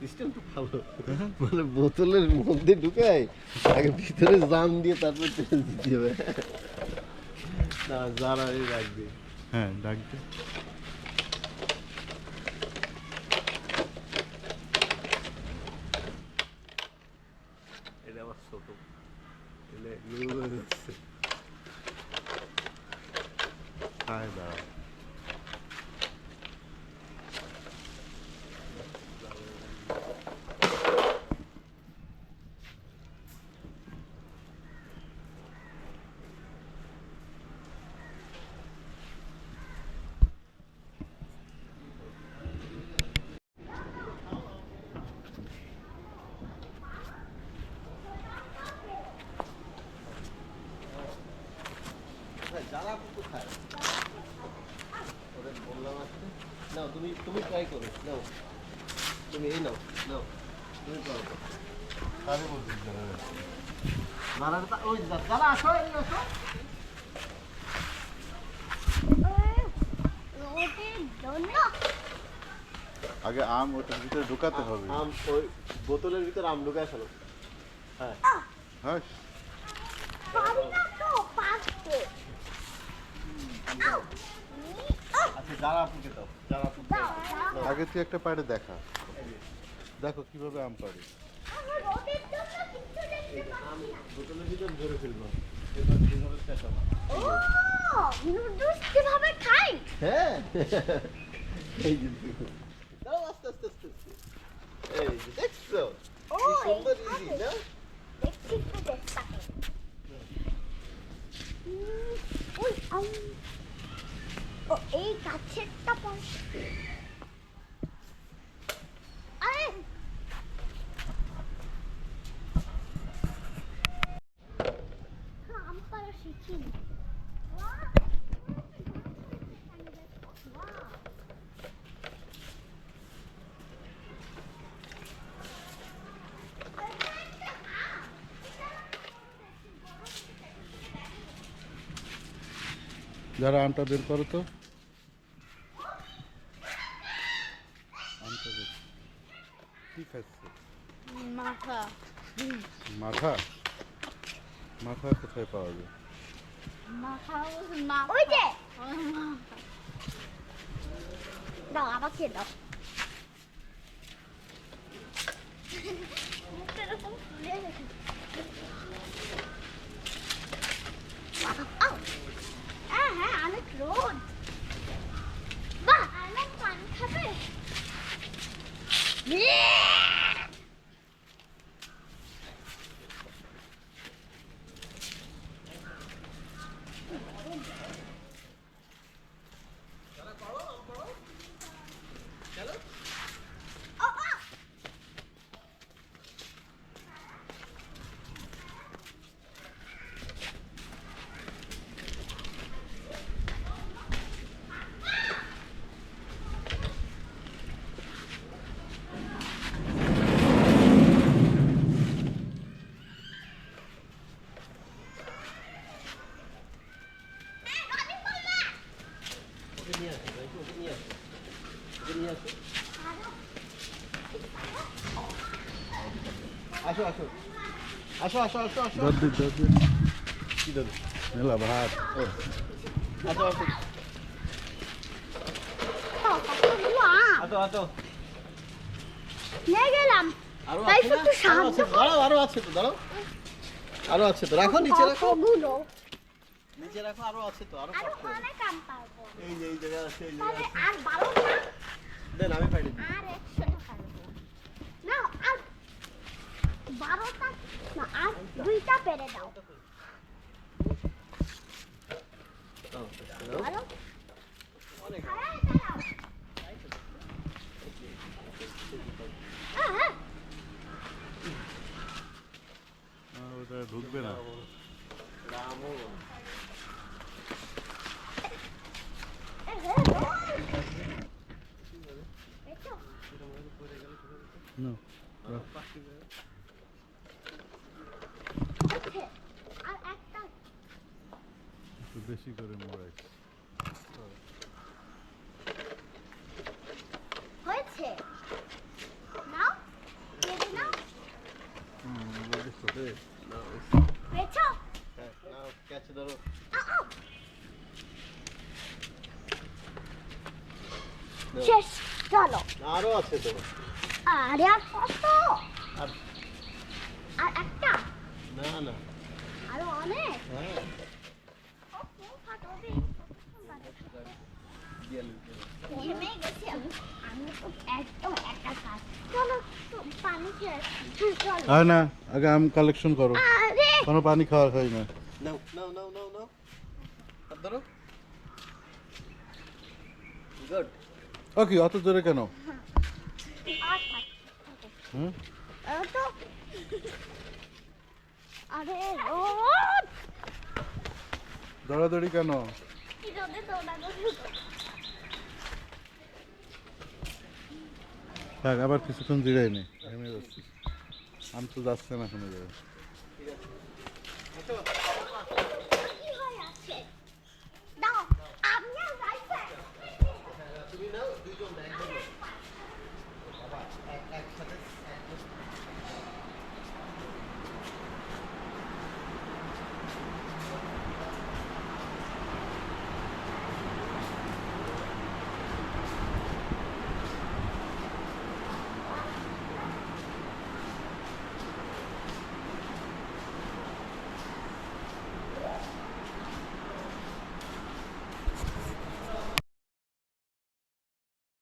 System তো ভালো মানে বোতলের মধ্যে ঢুকায় আগে ভিতরে জাম দিয়ে তারপর দিতে হবে। না জারাই রাখবে। হ্যাঁ দে এটা আবার ছোট। এটা নুরু হয়ে যাচ্ছে খায় ওদের বললাম নাও তুমি তুমি ট্রাই করো নাও। তুমি এই নাও নাও। তুমি করো। আরে বলছিস দাঁড়া ওই যারা আসো এই আসো। আগে আম ওটার ভিতরে ঢুকাতে হবে। আম ওই বোতলের ভিতরে আম ঢুকায় ফেলো। হ্যাঁ। হ্যাঁ। আগে তুই একটা পাড়ে দেখা। দেখো কীভাবে আম পাড়ে। আম বোতলের ভিতর ধরে ফেলব। এবার যেভাবে পেঁচাবো কীভাবে খাই? হ্যাঁ। এই দাও আস্তে আস্তে আস্তে। এই যে দেখছ? ও, কি সুন্দর ইজি না? দেখছি একটু চেষ্টা ওই আম। ও এই গাছেরটা! যারা আমটা বের করো তো। বের কি খাচ্ছে মাথা। মাথা? মাথা কোথায় পাওয়া যায়? মাথা ওই যে। দাও আমাকে দাও। মুখটা এরকম ফুলে গেছে। আউ! হ্যাঁ হ্যাঁ অনেক রোদ বাহ অনেক পান খাবে ও, ও! এই, রনি বললা! ওকে নিয়ে আসো ভাই, ওকে নিয়ে আসো ওকে নিয়ে আসো আসো আসো আসো আসো আসো আসো দর দিন কি দেবো মেলা ভাত আসো আসো ও, কতগুলো আম। আসো আসো নিয়ে গেলাম আরও আছে আরও আছে তো, দাঁড়াও আরও আছে রাখো নিচে রাখো নিচে রাখো আরও আছে তো আরও আরও। অনেক আম পাবো। এই যে এই জায়গা আছে এই জায়গা আছে আর বারোটা দেন আমি পাইনি আর একশো টাকা নেব না আর বারোটা না আর দুইটা পেরে দাও আরও অনেক আরে, দাঁড়াও। হ্যাঁ, হ্যাঁ। ওটা ঢুকবে না রামও না হয়েছে। একটু বেশি করে মোড়াই হয়েছে নাও কেটে নাও পেয়েছ হ্যাঁ নাও ক্যাচ ধরো। শেষ চলো আরও আছে তো আরে আর কত? আর আর একটা? না না। আরও অনেক? হ্যাঁ। না আগে আম কালেকশন করো। কোনো পানি খাওয়া খাই না। নাও নাও নাও নাও নাও। হাত ধরো। গুড ওকে অত জোরে কেন? হুম আরে রোদ দৌড়াদৌড়ি কেন? থাক আবার কিছুক্ষণ জিরাই নে। ঘেমে যাচ্ছি। আম তো যাচ্ছে না কোনো জায়গায় আসো